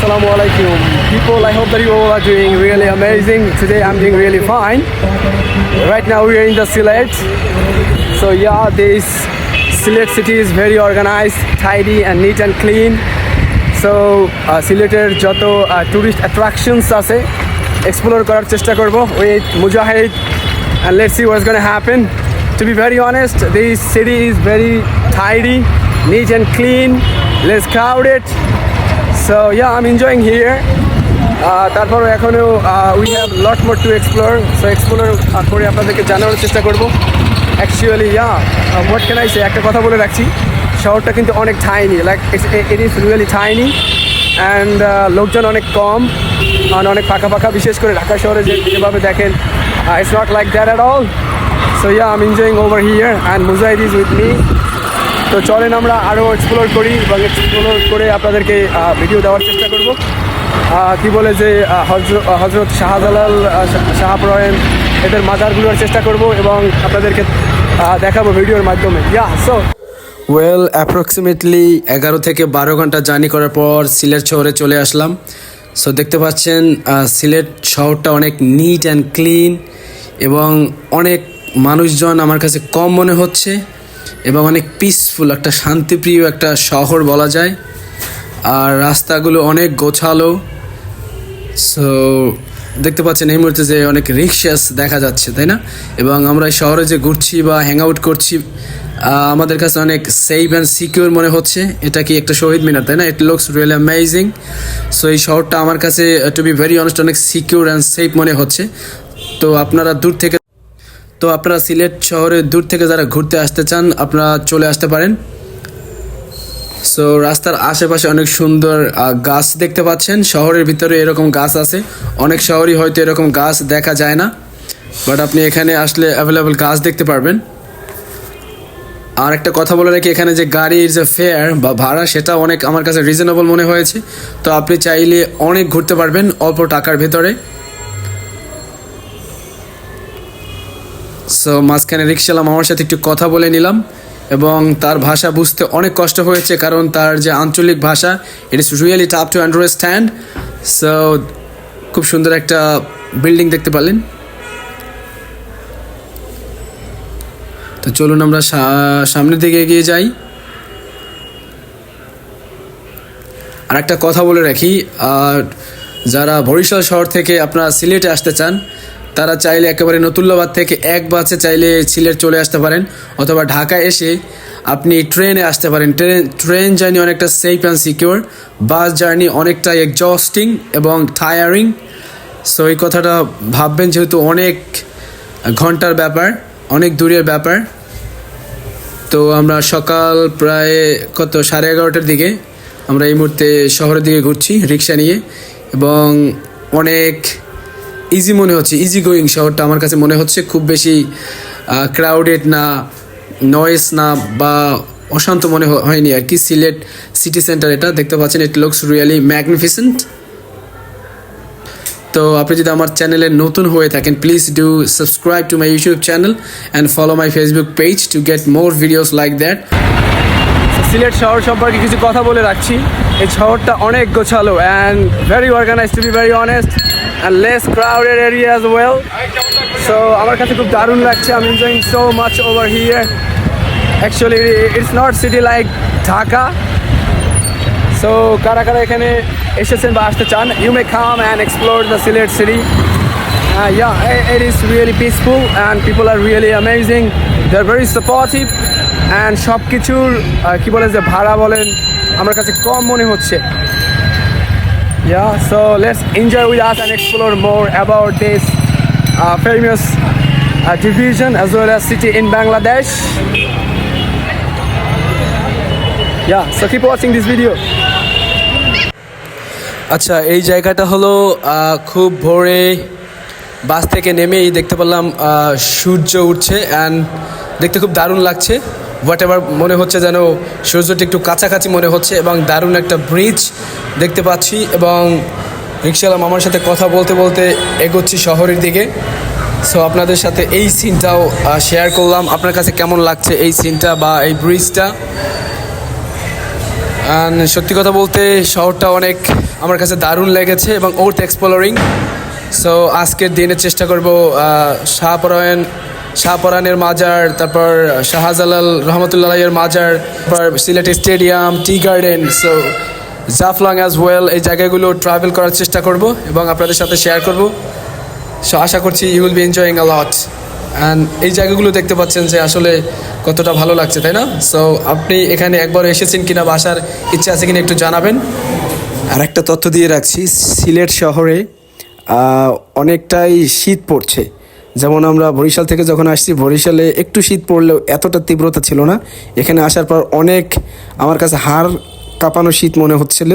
Assalamu alaikum. People, I hope that you all are doing really amazing. Today I'm doing really fine. Right now we are in the Sylhet. So yeah, this Sylhet city is very organized, tidy and neat and clean. Uh, সিলেটের যত tourist attractions আছে explore করার চেষ্টা করব with Mujahid and let's see what's gonna happen. To be very honest, this city is very tidy, neat and clean, less crowded. So yeah, I'm enjoying here. Uh, তারপর এখনও we have lot more to explore so explore করে আপনাদেরকে জানানোর চেষ্টা করব। Actually yeah what can I say একটা কথা বলে রাখছি। শহরটা কিন্তু অনেক tiny like it is really tiny and লোকজন অনেক কম আর অনেক ফাঁকা ফাঁকা। বিশেষ করে ঢাকা শহরে যে যেভাবে দেখেন it's not like that at all so yeah um enjoying over here and Mujahid is with me তো চলেন আমরা আরও এক্সপ্লোর করি এবং এক্সপ্লোর করে আপনাদেরকে ভিডিও দেওয়ার চেষ্টা করব। কি বলে যে হজরত শাহজালাল শাহপ্রয়েম এদের মাজারগুলোর চেষ্টা করব এবং আপনাদেরকে দেখাবো ভিডিওর মাধ্যমে। ইয়া সো ওয়েল অ্যাপ্রক্সিমেটলি এগারো থেকে বারো ঘণ্টা জার্নি করার পর সিলেট শহরে চলে আসলাম। সো দেখতে পাচ্ছেন সিলেট শহরটা অনেক নিট অ্যান্ড ক্লিন এবং অনেক মানুষজন আমার কাছে কম মনে হচ্ছে। এবং অনেক পিসফুল একটা শান্তিপ্রিয় একটা শহর বলা যায়। আর রাস্তাগুলো অনেক গোছালো। সো দেখতে পাচ্ছেন এই মুহূর্তে যে অনেক রিক্সাস দেখা যাচ্ছে, তাই না? এবং আমরা এই শহরে যে ঘুরছি বা হ্যাং আউট করছি আমাদের কাছে অনেক সেফ অ্যান্ড সিকিউর মনে হচ্ছে। এটা কি একটা শহীদ মিনার, তাই না? It looks really amazing so এই শহরটা আমার কাছে টু বি ভেরি অনেস্ট অনেক সিকিউর অ্যান্ড সেফ মনে হচ্ছে। তো আপনারা দূর থেকে তো আপনারা সিলেট শহরে দূর থেকে যারা ঘুরতে আসতে চান, আপনারা চলে আসতে পারেন। সো রাস্তার আশেপাশে অনেক সুন্দর গাছ দেখতে পাচ্ছেন। শহরের ভিতরে এরকম গাছ আছে। অনেক শহরই হয়তো এরকম গাছ দেখা যায় না। বাট আপনি এখানে আসলে অ্যাভেলেবল গাছ দেখতে পারবেন। আর একটা কথা বলে রাখি, এখানে যে গাড়ির যে ফেয়ার বা ভাড়া, সেটা অনেক আমার কাছে রিজনেবল মনে হয়েছে। তো আপনি চাইলে অনেক ঘুরতে পারবেন অল্প টাকার ভেতরে। সো মাঝখানে রিক্সালাম আমার সাথে একটু কথা বলে নিলাম এবং তার ভাষা বুঝতে অনেক কষ্ট হয়েছে কারণ তার যে আঞ্চলিক ভাষা it is really tough to understand so খুব সুন্দর একটা বিল্ডিং দেখতে পারলেন। তো চলুন আমরা সামনের দিকে এগিয়ে যাই। আর একটা কথা বলে রাখি, আর যারা বরিশাল শহর থেকে আপনারা সিলেটে আসতে চান তারা চাইলে একেবারে নতুল্লাবাদ থেকে এক বাসে চাইলে সিলেট চলে আসতে পারেন, অথবা ঢাকা এসে আপনি ট্রেনে আসতে পারেন। ট্রেন ট্রেন জার্নি অনেকটা safe and secure bus journey অনেকটা এক্সস্টিং এবং টায়ারিং সো এই কথাটা ভাববেন যেহেতু অনেক ঘণ্টার ব্যাপার, অনেক দূরের ব্যাপার। তো আমরা সকাল প্রায় কত, সাড়ে এগারোটার দিকে আমরা এই মুহূর্তে শহরের দিকে ঘুরছি রিক্সা নিয়ে এবং অনেক ইজি মনে হচ্ছে ইজি গোয়িং শহরটা আমার কাছে মনে হচ্ছে খুব বেশি ক্রাউডেড না নয়েস না বা অশান্ত মনে হয়নি আর কি। সিলেট সিটি সেন্টার এটা দেখতে পাচ্ছেন ইট লুকস রিয়েলি ম্যাগনিফিসেন্ট তো আপনি যদি আমার চ্যানেলে নতুন হয়ে থাকেন please do subscribe to my YouTube channel and follow my Facebook page to get more videos like that Sylhet শহর সম্পর্কে কিছু কথা বলে রাখছি। এই শহরটা অনেক গোছালো and very organise to be very honest and less crowded area as well so আমার কাছে খুব দারুণ লাগছে। আমি enjoying so much over here actually it's not city like Dhaka so কারা কারা এখানে এসেছেন বা আসতে চান you may come and explore the Sylhet city yeah, it- it is really peaceful and people are really amazing. They're very supportive and সব কিছুর আহ, কি বলে যে ভাড়া বলেন আমার কাছে কম মনে হচ্ছে। Yeah, so let's enjoy with us and explore more about this uh, famous uh, division as well as city in Bangladesh. Yeah, so keep watching this video. আচ্ছা এই জায়গাটা হলো খুব ভোরে বাস থেকে নেমেই দেখতে পেলাম সূর্য উঠছে অ্যান্ড দেখতে খুব দারুণ লাগছে হোয়াট মনে হচ্ছে যেন সূর্যটা একটু কাছাকাছি মনে হচ্ছে এবং দারুণ একটা ব্রিজ দেখতে পাচ্ছি এবং রিক্সাওয়ালা মামার সাথে কথা বলতে বলতে এগোচ্ছি শহরের দিকে। সো আপনাদের সাথে এই সিনটাও শেয়ার করলাম। আপনার কাছে কেমন লাগছে এই সিনটা বা এই ব্রিজটা And সত্যি কথা বলতে, শহরটা অনেক আমার কাছে দারুণ লেগেছে এবং ওর্থ এক্সপ্লোরিং সো আজকের দিনে চেষ্টা করব শাহপরায়ণ, শাহপরানের মাজার, তারপর শাহজালাল রহমতুল্লাহ মাজার, তারপর Sylhet stadium tea garden so Jaflong as well এই জায়গাগুলো ট্রাভেল করার চেষ্টা করব এবং আপনাদের সাথে শেয়ার করব। সো আশা করছি you will be enjoying a lot and এই জায়গাগুলো দেখতে পাচ্ছেন যে আসলে কতটা ভালো লাগছে, তাই না? সো আপনি এখানে একবার এসেছেন কিনা বা আসার ইচ্ছা আছে কিনা একটু জানাবেন। আর একটা তথ্য দিয়ে রাখছি, সিলেট শহরে অনেকটাই শীত পড়ছে। যেমন আমরা বরিশাল থেকে যখন আসছি, বরিশালে একটু শীত পড়লেও এতটা তীব্রতা ছিল না। এখানে আসার পর অনেক আমার কাছে হাড় কাঁপানো শীত মনে হচ্ছিল।